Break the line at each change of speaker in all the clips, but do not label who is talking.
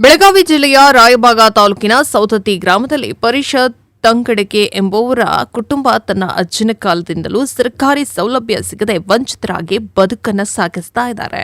ಬೆಳಗಾವಿ ಜಿಲ್ಲೆಯ ರಾಯಬಾಗ ತಾಲೂಕಿನ ಸೌತತಿ ಗ್ರಾಮದಲ್ಲಿ ಪರಿಷತ್ ತಂಕಡಕೆ ಎಂಬುವರ ಕುಟುಂಬ ತನ್ನ ಅಜ್ಜನ ಕಾಲದಿಂದಲೂ ಸರ್ಕಾರಿ ಸೌಲಭ್ಯ ಸಿಗದೆ ವಂಚಿತರಾಗಿ ಬದುಕನ್ನು ಸಾಗಿಸ್ತಾ ಇದ್ದಾರೆ.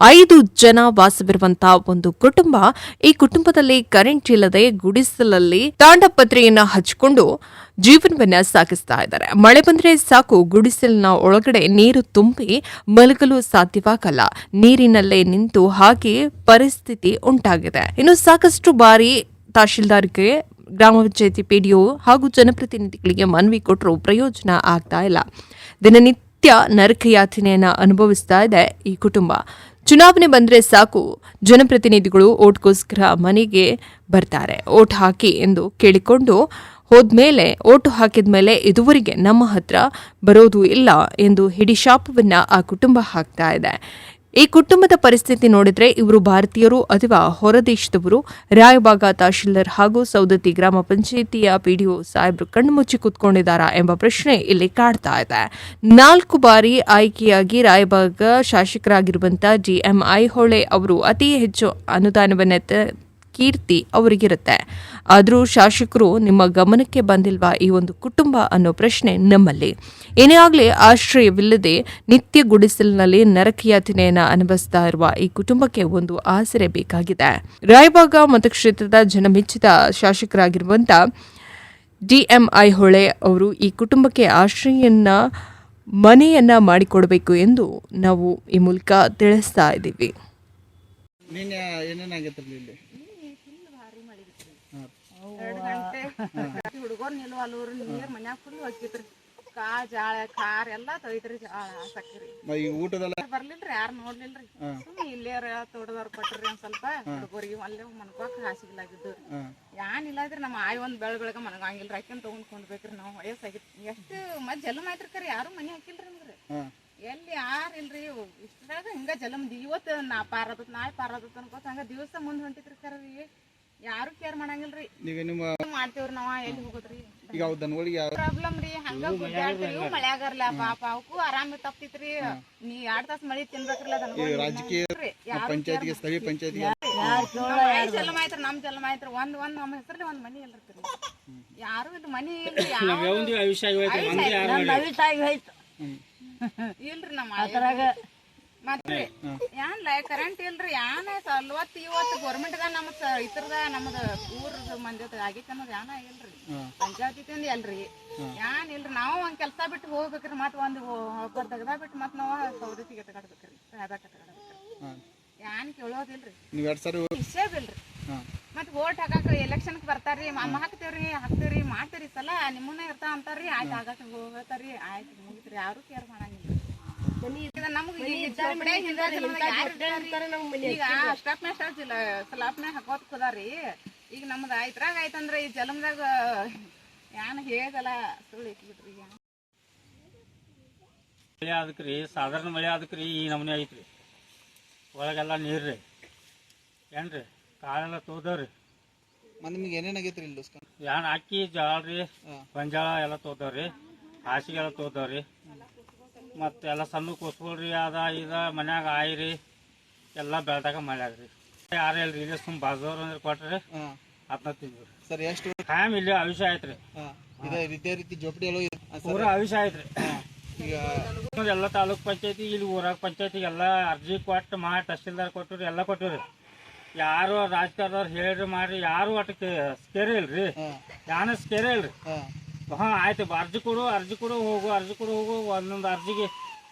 ಐದು ಜನ ವಾಸವಿರುವಂತಹ ಒಂದು ಕುಟುಂಬ ಈ ಕುಟುಂಬದಲ್ಲಿ ಕರೆಂಟ್ ಇಲ್ಲದೆ ಗುಡಿಸಲಲ್ಲಿ ತಾಂಡಪತ್ರೆಯನ್ನು ಹಚ್ಚಿಕೊಂಡು ಜೀವನವನ್ನ ಸಾಗಿಸ್ತಾ ಇದ್ದಾರೆ. ಮಳೆ ಬಂದ್ರೆ ಸಾಕು, ಗುಡಿಸಲಿನ ಒಳಗಡೆ ನೀರು ತುಂಬಿ ಮಲಗಲು ಸಾಧ್ಯವಾಗಲ್ಲ. ನೀರಿನಲ್ಲೇ ನಿಂತು ಹಾಗೆ ಪರಿಸ್ಥಿತಿ ಉಂಟಾಗಿದೆ. ಇನ್ನು ಸಾಕಷ್ಟು ಬಾರಿ ತಹಶೀಲ್ದಾರ್ಗೆ ಗ್ರಾಮ ಪಂಚಾಯತಿ ಪಿಡಿಒ ಹಾಗೂ ಜನಪ್ರತಿನಿಧಿಗಳಿಗೆ ಮನವಿ ಕೊಟ್ಟರೂ ಪ್ರಯೋಜನ ಆಗ್ತಾ ಇಲ್ಲ. ದಿನನಿತ್ಯ ನರಕಯಾತನೆಯನ್ನ ಅನುಭವಿಸ್ತಾ ಇದೆ ಈ ಕುಟುಂಬ. ಚುನಾವಣೆ ಬಂದರೆ ಸಾಕು, ಜನಪ್ರತಿನಿಧಿಗಳು ಓಟ್ಗೋಸ್ಕರ ಮನೆಗೆ ಬರ್ತಾರೆ. ಓಟ್ ಹಾಕಿ ಎಂದು ಕೇಳಿಕೊಂಡು ಹೋದ್ಮೇಲೆ, ಓಟು ಹಾಕಿದ್ಮೇಲೆ ಇದುವರೆಗೆ ನಮ್ಮ ಹತ್ರ ಬರೋದು ಇಲ್ಲ ಎಂದು ಹಿಡಿಶಾಪವನ್ನು ಆ ಕುಟುಂಬ ಹಾಕ್ತಾ ಇದೆ. ಈ ಕುಟುಂಬದ ಪರಿಸ್ಥಿತಿ ನೋಡಿದ್ರೆ ಇವರು ಭಾರತೀಯರು ಅಥವಾ ಹೊರದೇಶದವರು. ರಾಯಬಾಗ ತಹಶೀಲ್ದಾರ್ ಹಾಗೂ ಸೌದತ್ತಿ ಗ್ರಾಮ ಪಂಚಾಯಿತಿಯ ಪಿಡಿಒ ಸಾಹೇಬ್ರು ಕಣ್ಣು ಮುಚ್ಚಿ ಕೂತ್ಕೊಂಡಿದ್ದಾರಾ ಎಂಬ ಪ್ರಶ್ನೆ ಇಲ್ಲಿ ಕಾಡ್ತಾ ಇದೆ. ನಾಲ್ಕು ಬಾರಿ ಆಯ್ಕೆಯಾಗಿ ರಾಯಬಾಗ ಶಾಸಕರಾಗಿರುವಂತಹ ಡಿಎಂಐ ಐಹೊಳೆ ಅವರು ಅತಿ ಹೆಚ್ಚು ಅನುದಾನವನ್ನ ಕೀರ್ತಿ ಅವರಿಗಿರುತ್ತೆ. ಆದರೂ ಶಾಸಕರು ನಿಮ್ಮ ಗಮನಕ್ಕೆ ಬಂದಿಲ್ವಾ ಈ ಒಂದು ಕುಟುಂಬ ಅನ್ನೋ ಪ್ರಶ್ನೆ ನಮ್ಮಲ್ಲಿ. ಏನೇ ಆಗಲಿ ಆಶ್ರಯವಿಲ್ಲದೆ ನಿತ್ಯ ಗುಡಿಸಲಿನಲ್ಲಿ ನರಕಯಾತನೆಯನ್ನು ಅನುಭವಿಸ್ತಾ ಇರುವ ಈ ಕುಟುಂಬಕ್ಕೆ ಒಂದು ಆಸರೆ ಬೇಕಾಗಿದೆ. ರಾಯಬಾಗ ಮತಕ್ಷೇತ್ರದ ಜನಮೆಚ್ಚಿದ ಶಾಸಕರಾಗಿರುವಂಥ ಡಿಎಂಐ ಹೊಳೆ ಅವರು ಈ ಕುಟುಂಬಕ್ಕೆ ಆಶ್ರಯನ್ನ, ಮನೆಯನ್ನ ಮಾಡಿಕೊಡಬೇಕು ಎಂದು ನಾವು ಈ ಮೂಲಕ ತಿಳಿಸ್ತಾ ಇದ್ದೀವಿ.
ಎರಡು ಗಂಟೆ. ಹುಡುಗರು ನಿಲ್ವಲ್ಲೂರು ನೀರ್ ಮನ್ಯಾಗ ಫುಲ್ ಹೋಗಿತ್ರಿ ಕಾ ಜಾಳ ಖಾರ ಎಲ್ಲಾ ತೊಯ್ತ್ರಿ ಜಾಳ ಸಕ್ರಿ
ಊಟದೆಲ್ಲ
ಬರ್ಲಿಲ್ರಿ ಯಾರು ನೋಡ್ಲಿಲ್ರಿ? ಸುಮ್ಮನೆ ಇಲ್ಲೇ ತೋಟದವ್ರು ಕೊಟ್ರಿ ಒಂದ್ ಸ್ವಲ್ಪ. ಹುಡುಗರಿಗೆ ಅಲ್ಲೇ ಮನ್ಕೋಕ್ ಹಾಸಿಗಿಲ್ಲಾಗಿದ್ದು ಏನಿಲ್ಲ ಇದ್ರಿ ನಮ್ಮ ಆಯ್ ಒಂದ್ ಬೆಳ ಬೆಳಗ ಮನಗಂಗಿಲ್ರಿ. ಅಕ್ಕನ್ ತಗೊಂಡ್ ಕೊಂಡ್ಬೇಕ್ರಿ ನಾವು. ವಯಸ್ಸಾಗಿತ್ತು ಎಷ್ಟು ಮತ್ ಜಲ ಐತ್ರಿ ಕರೆ. ಯಾರು ಮನೆ ಹಾಕಿಲ್ರಿ ನಮ್ಗ್ರಿ ಎಲ್ಲಿ ಯಾರಿಲ್ರಿ ಇಷ್ಟ್ರಾಗ ಹಿಂಗ ಜಲಮ್. ಇವತ್ತು ನಾ ಪಾರದತ್ ನಾಳೆ ಪಾರದತ್ ಅನ್ಕೋತ ಹಂಗ ದಿವಸ ಮುಂದ್ ಹೊಂಟಿತ್ರಿ ಕರ್ರಿ ಯಾರು ಕೇರ್ ಮಾಡಂಗಿಲ್ರಿ?
ಈಗ ನಿಮ್ಮ
ಮಾಡ್ತೇವ್ರಿ ನಾವ? ಎಲ್ಲಿ ಹೋಗೋದ್ರಿ?
ಈಗ ಅವು ದನಗಳಿಗೆ ಯಾವ
ಪ್ರಾಬ್ಲಮ್ ರೀ ಹಂಗ ಗುದ್ದಾಡ್ತೀವಿ ಮಳ್ಯಾಗರ್ಲ ಪಾಪ ಅವಕ್ಕೂ ಆರಾಮ ತಪ್ಪಿತ್ರಿ ನೀ ಎರಡ್ ತಾಸ್ ಮಳಿ ತಿನ್ಬೇಕ್ರಲ್ಲ
ಈ ರಾಜಕೀಯ ಪಂಚಾಯತ್ಗೆ ಸ್ಥಳೀಯ ಪಂಚಾಯತ್ಗೆ.
ಜಲಮ ಐತ್ರಿ ನಮ್ ಜಲಮ ಆಯ್ತ್ರಿ ಒಂದ್ ಒಂದ್ ನಮ್ಮ ಹೆಸರಲ್ಲಿ ಒಂದ್ ಮನಿ ಇಲ್ರಿ ಯಾರು ಇದು ಮನಿ ಇಲ್ರಿ ಇಲ್ರಿ ನಮ್ಮ ಮತ್ರಿ ಏನ್ ಕರೆಂಟ್ ಇಲ್ರಿ ಏನ ಸಲ್ವತ್ ಇವತ್ ಗೌರ್ಮೆಂಟ್ ದಾಗ ನಮ್ಮ ಇತರದ ನಮ್ದ ಊರದ ಮಂದಿ ಆಗೈತೆ ಅನ್ನೋದು ಏನ ಇಲ್ರಿ. ಪಂಚಾಯತಿ ಎಲ್ರಿ. ಏನ್ ಇಲ್ರಿ ನಾವು ಒಂದ್ ಕೆಲ್ಸ ಬಿಟ್ಟು ಹೋಗ್ಬೇಕ್ರಿ ಮತ್ ಒಂದ್ ಒಬ್ಬರ್ ತೆಗ್ದ ಬಿಟ್ಟು ಮತ್ ನಾವ್ ಸೌದತ್ತಿಗೆ ತಗಡ್ಬೇಕ್ರಿ ಸಾದ ಕಟ್ಕೊಡ್ಬೇಕ್ರಿ ಏನ್ ಕೇಳೋದಿಲ್ರಿ. ವಿಷಯ ಬಿಲ್ರಿ. ಮತ್ ಓಟ್ ಹಾಕಾಕ ಎಲೆಕ್ಷನ್ ಬರ್ತಾರ್ರಿ ಅಮ್ಮ ಹಾಕ್ತೇವ್ರಿ ಹಾಕ್ತೇವ್ರಿ ಮಾಡ್ತೀರಿ ಸಲ ನಿಮ್ಮನ್ನ ಇರ್ತಾವ ಅಂತಾರ್ರಿ ಆಯ್ತು ಆಗಾಕ ಹೋಗ್ತಾರ್ರಿ ಆಯ್ತು ಮುಗಿತ್ರಿ ಯಾರು ಕೇರ್ ಮಾಡಂಗಿಲ್ಲ. ಈಗ ನಮ್ಗ್ ಈಗ ಚೌಕಡ್ಯಾಗ್ ಹಿಂದೆ ಜನದಾಗ ಯಾರ್ ಇರ್ತಾರ್ರಿ? ಈಗ ಸ್ಟಾಪ್ನೇ ಇಲ್ಲ ಸ್ಲಾಪ್ನೇ ಹಾಕೋತ್ ಕುದಾರಿ. ಈಗ ನಮ್ದು ಐತ್ರಾಗ ಆಯ್ತಂದ್ರ ಈ ಜನ್ಮದಾಗ ಯಾನ್ ಹೇಗಲ್ಲ ಸುಳ್ಳು ಇಟ್ಬಿಟ್ರಿ
ಮಳೆ ಅದಕ್ರಿ ಸಾಧಾರಣ ಮಳೆ ಅದಕ್ರಿ ಈ ನಮೂನೆ ಐತ್ರಿ. ಒಳಗೆಲ್ಲ ನೀರ್ರಿ ರೀ. ಏನ್ರಿ ಕಾಳೆಲ್ಲ ತೋದವ್ರಿ
ನಿಮ್ಗೆ ನಿಮಗೆ ಏನೇನಾಗೈತ್ರಿ ಇಲ್ಲಿ
ಯಾನ್ ಅಕ್ಕಿ ಜೋಳ ರೀ
ಎಲ್ಲಾ
ಗೊಂಜಾಳ ಎಲ್ಲ ತೋದವ್ರಿ ಹಾಸಿಗೆ ಎಲ್ಲ ತೋದವ್ರಿ ಮತ್ತು ಎಲ್ಲ ಸಣ್ಣ ಕೂಸ್ಕೊಳ್ರಿ ಅದ ಇದ ಮನ್ಯಾಗ ಆಯ್ರಿ ಎಲ್ಲ ಬೆಳ್ದಾಗ ಮಳೆ ಆಗ್ರಿ ಯಾರು ಹೇಳ್ರಿ ಇಲ್ಲೇ ಸುಮ್ ಬಾಜೋರ್ ಅಂದ್ರೆ ಕೊಟ್ರಿ ಅದನ್ನ ತಿಂದ್ರಿ
ಸರ್ ಎಷ್ಟು
ಖಾಯಂ ಇಲ್ಲಿ ಅವಿಷ ಐತ್ರಿ
ಇದೇ ರೀತಿ ಜೋಪಡಿ
ಪೂರ ಅವಿಷ ಐತ್ರಿ
ಈಗ
ಎಲ್ಲ ತಾಲೂಕ್ ಪಂಚಾಯತಿ ಇಲ್ಲಿ ಊರಾಗ ಪಂಚಾಯತಿ ಎಲ್ಲ ಅರ್ಜಿ ಕೊಟ್ಟು ಮಾಡಿ ತಹಶೀಲ್ದಾರ್ ಕೊಟ್ಟರು ಎಲ್ಲ ಕೊಟ್ಟಿವ್ರಿ. ಯಾರು ರಾಜಕಾರಣದವ್ರು ಹೇಳ್ರಿ ಮಾಡ್ರಿ ಯಾರು ಒಟ್ಟು ಸ್ಕೇರಿ ಇಲ್ರಿ. ಯಾನ ಸ್ಕೇರಿ ಇಲ್ರಿ.
ಹಾಂ
ಆಯ್ತು ಅರ್ಜಿ ಕೊಡು ಅರ್ಜಿ ಕೊಡು ಹೋಗು ಅರ್ಜಿ ಕೊಡು ಹೋಗು. ಒಂದೊಂದು ಅರ್ಜಿಗೆ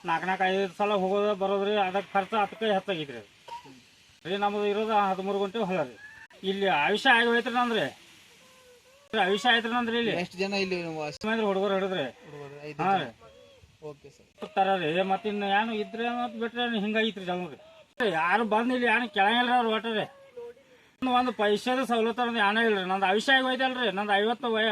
ನಾಲ್ಕು ನಾಲ್ಕು ಐದು ಸಲ ಹೋಗೋದ ಬರೋದ್ರಿ ಅದಕ್ಕೆ ಖರ್ಚು ಅದಕ್ಕೆ ಹೆಚ್ಚಾಗೈತ್ರಿ. ರೀ ನಮ್ಮದು ಇರೋದು ಹದಿಮೂರು ಗಂಟೆ ಹೊಲ ರೀ. ಇಲ್ಲಿ ಆಯುಷ್ಯ ಆಗಿ ಹೋಯ್ತ್ರಿ ನಂದ್ರಿ. ಆಯುಷ್ಯ ಆಯ್ತ್ರಿ ನಂದ್ರಿ ಇಲ್ಲಿ.
ಎಷ್ಟು ಜನ ಇಲ್ಲಿ
ಹುಡುಗರು ಹಿಡಿದ್ರಿ. ಹಾ ರೀ.
Okay sir.
ಹೋಗ್ತಾರ್ರಿ ಮತ್ತೆ ಇನ್ನು ಏನು ಇದ್ರೆ ಮತ್ತೆ ಬಿಟ್ರೆ ಹಿಂಗೈತ್ರಿ ಜನರು ಯಾರು ಬಂದು ಇಲ್ಲಿ ಏನು ಕೆಳಗಿಲ್ರಿ ಅವ್ರು ರೀ ಒಂದು ಪೈಸದ ಸವಲತ್ತು ಅನ್ನೋದು ಇಲ್ಲ ಇಲ್ರಿ. ನಂದು ಆಯುಷ್ಯ ಆಗಿ ಹೋಯ್ತಲ್ರಿ. ನಂದು ಐವತ್ತು ವಯ